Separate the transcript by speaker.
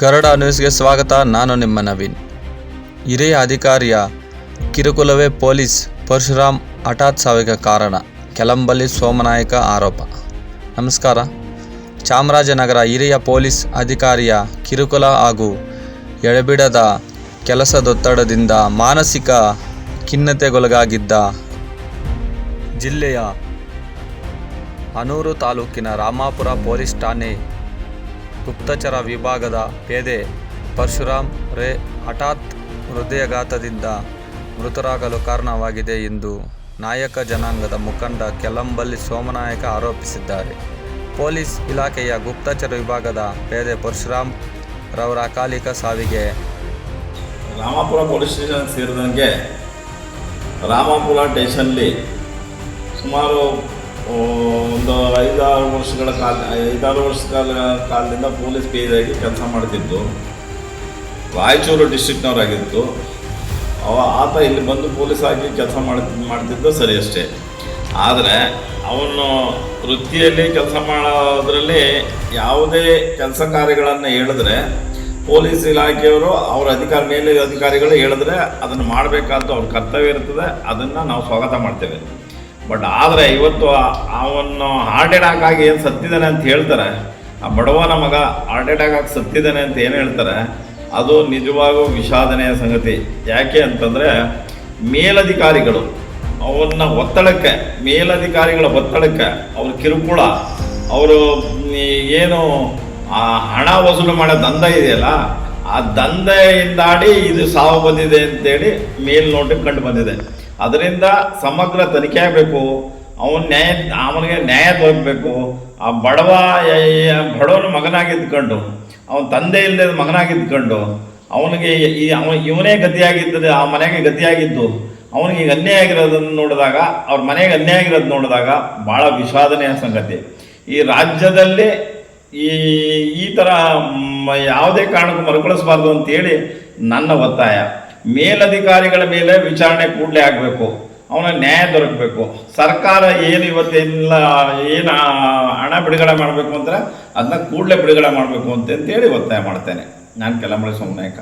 Speaker 1: ಕನ್ನಡ ನ್ಯೂಸ್ಗೆ ಸ್ವಾಗತ. ನಾನು ನಿಮ್ಮ ನವೀನ್. ಹಿರಿಯ ಅಧಿಕಾರಿಯ ಕಿರುಕುಲವೇ ಪೊಲೀಸ್ ಪರಶುರಾಮ್ ಹಠಾತ್ ಸಾವಿಗೆ ಕಾರಣ. ಕೆಲಂಬಲ್ಲಿ ಸೋಮನಾಯಕ ಆರೋಪ. ನಮಸ್ಕಾರ. ಚಾಮರಾಜನಗರ ಹಿರಿಯ ಪೊಲೀಸ್ ಅಧಿಕಾರಿಯ ಕಿರುಕುಲ ಹಾಗೂ ಎಡೆಬಿಡದ ಕೆಲಸದೊತ್ತಡದಿಂದ ಮಾನಸಿಕ ಖಿನ್ನತೆಗೊಳಗಾಗಿದ್ದ ಜಿಲ್ಲೆಯ ಅನೂರು ತಾಲೂಕಿನ ರಾಮಾಪುರ ಪೊಲೀಸ್ ಠಾಣೆ ಗುಪ್ತಚರ ವಿಭಾಗದ ಪೇದೆ ಪರಶುರಾಮ್ ರೇ ಹಠಾತ್ ಹೃದಯಘಾತದಿಂದ ಮೃತರಾಗಲು ಕಾರಣವಾಗಿದೆ ಎಂದು ನಾಯಕ ಜನಾಂಗದ ಮುಖಂಡ ಕೆಲಂಬಲ್ಲಿ ಸೋಮನಾಯಕ ಆರೋಪಿಸಿದ್ದಾರೆ. ಪೊಲೀಸ್ ಇಲಾಖೆಯ ಗುಪ್ತಚರ ವಿಭಾಗದ ಪೇದೆ ಪರಶುರಾಮ್ ರವರ ಅಕಾಲಿಕ ಸಾವಿಗೆ
Speaker 2: ರಾಮಪುರ ಪೊಲೀಸ್ ಸ್ಟೇಷನ್ ಸೇರಿದಂಗೆ ರಾಮಪುರ ಸ್ಟೇಷನ್ಲಿ ಸುಮಾರು ಒಂದು ಐದಾರು ವರ್ಷಗಳ ಕಾಲ, ಐದಾರು ವರ್ಷ ಕಾಲ ಕಾಲದಿಂದ ಪೊಲೀಸ್ ಪೇದಾಗಿ ಕೆಲಸ ಮಾಡ್ತಿದ್ದು. ರಾಯಚೂರು ಡಿಸ್ಟಿಕ್ನವರಾಗಿತ್ತು ಅವ, ಆತ ಇಲ್ಲಿ ಬಂದು ಪೊಲೀಸ್ ಆಗಿ ಕೆಲಸ ಮಾಡಿ, ಮಾಡ್ತಿದ್ದು ಸರಿ ಅಷ್ಟೇ. ಆದರೆ, ಅವನು ವೃತ್ತಿಯಲ್ಲಿ ಕೆಲಸ ಮಾಡೋದ್ರಲ್ಲಿ ಯಾವುದೇ ಕೆಲಸ ಕಾರ್ಯಗಳನ್ನು ಹೇಳಿದ್ರೆ, ಪೊಲೀಸ್ ಇಲಾಖೆಯವರು ಅವ್ರ ಅಧಿಕಾರ ಮೇಲೆ ಅಧಿಕಾರಿಗಳು ಹೇಳಿದ್ರೆ ಅದನ್ನು ಮಾಡಬೇಕಾದ್ದು ಅವ್ರ ಕರ್ತವ್ಯ ಇರ್ತದೆ, ಅದನ್ನು ನಾವು ಸ್ವಾಗತ ಮಾಡ್ತೇವೆ. ಬಟ್ ಆದರೆ ಇವತ್ತು ಅವನು ಹಾರ್ಟ್ ಅಟ್ಯಾಕ್ ಆಗಿ ಏನು ಸತ್ತಿದ್ದಾನೆ ಅಂತ ಹೇಳ್ತಾರೆ. ಆ ಬಡವನ ಮಗ ಹಾರ್ಟ್ ಅಟ್ಯಾಕ್ ಆಗಿ ಸತ್ತಿದ್ದಾನೆ ಅಂತ ಏನು ಹೇಳ್ತಾರೆ? ಅದು ನಿಜವಾಗೂ ವಿಷಾದನೆಯ ಸಂಗತಿ. ಯಾಕೆ ಅಂತಂದರೆ ಮೇಲಧಿಕಾರಿಗಳು ಅವನ್ನ ಒತ್ತಡಕ್ಕೆ, ಮೇಲಧಿಕಾರಿಗಳ ಒತ್ತಡಕ್ಕೆ ಅವ್ರ ಕಿರುಕುಳ, ಅವರು ಏನು ಆ ಹಣ ವಸೂಲು ಮಾಡೋ ದಂಧ ಇದೆಯಲ್ಲ, ಆ ದಂಧೆಯಿಂದಾಡಿ ಇದು ಸಾವು ಬಂದಿದೆ ಅಂತೇಳಿ ಮೇಲ್ನೋಟಕ್ಕೆ ಕಂಡು ಬಂದಿದೆ. ಅದರಿಂದ ಸಮಗ್ರ ತನಿಖೆ ಆಗಬೇಕು. ಅವನ ನ್ಯಾಯ ಅವನಿಗೆ ನ್ಯಾಯ ದೊರಕಬೇಕು ಆ ಬಡವ ಬಡವನ ಮಗನಾಗಿದ್ಕೊಂಡು ಅವನ ತಂದೆ ಇಲ್ಲದೆ ಮಗನಾಗಿದ್ಕೊಂಡು ಅವನಿಗೆ ಈ, ಅವ, ಇವನೇ ಗತಿಯಾಗಿದ್ದರೆ, ಆ ಮನೆಗೆ ಗತಿಯಾಗಿದ್ದು, ಅವನಿಗೆ ಈಗ ಅನ್ಯಾಯ ಆಗಿರೋದನ್ನು ನೋಡಿದಾಗ, ಅವ್ರ ಮನೆಗೆ ಅನ್ಯಾಯ ಆಗಿರೋದು ನೋಡಿದಾಗ ಭಾಳ ವಿಷಾದನೆಯ ಸಂಗತಿ. ಈ ರಾಜ್ಯದಲ್ಲಿ ಈ ಈ ಥರ ಯಾವುದೇ ಕಾರಣಕ್ಕೂ ಮರುಕಳಿಸಬಾರ್ದು ಅಂತೇಳಿ ನನ್ನ ಒತ್ತಾಯ. ಮೇಲಧಿಕಾರಿಗಳ ಮೇಲೆ ವಿಚಾರಣೆ ಕೂಡಲೇ ಆಗಬೇಕು. ಅವನ ನ್ಯಾಯ ದೊರಕಬೇಕು. ಸರ್ಕಾರ ಏನು ಇವತ್ತೆಲ್ಲ, ಏನು ಹಣ ಬಿಡುಗಡೆ ಮಾಡಬೇಕು ಅಂದರೆ ಅದನ್ನ ಕೂಡಲೇ ಬಿಡುಗಡೆ ಮಾಡಬೇಕು ಅಂತೇಳಿ ಒತ್ತಾಯ ಮಾಡ್ತೇನೆ. ನಾನು ಕೆಲಮಳೆ ಸೋಮನಾಯಕ.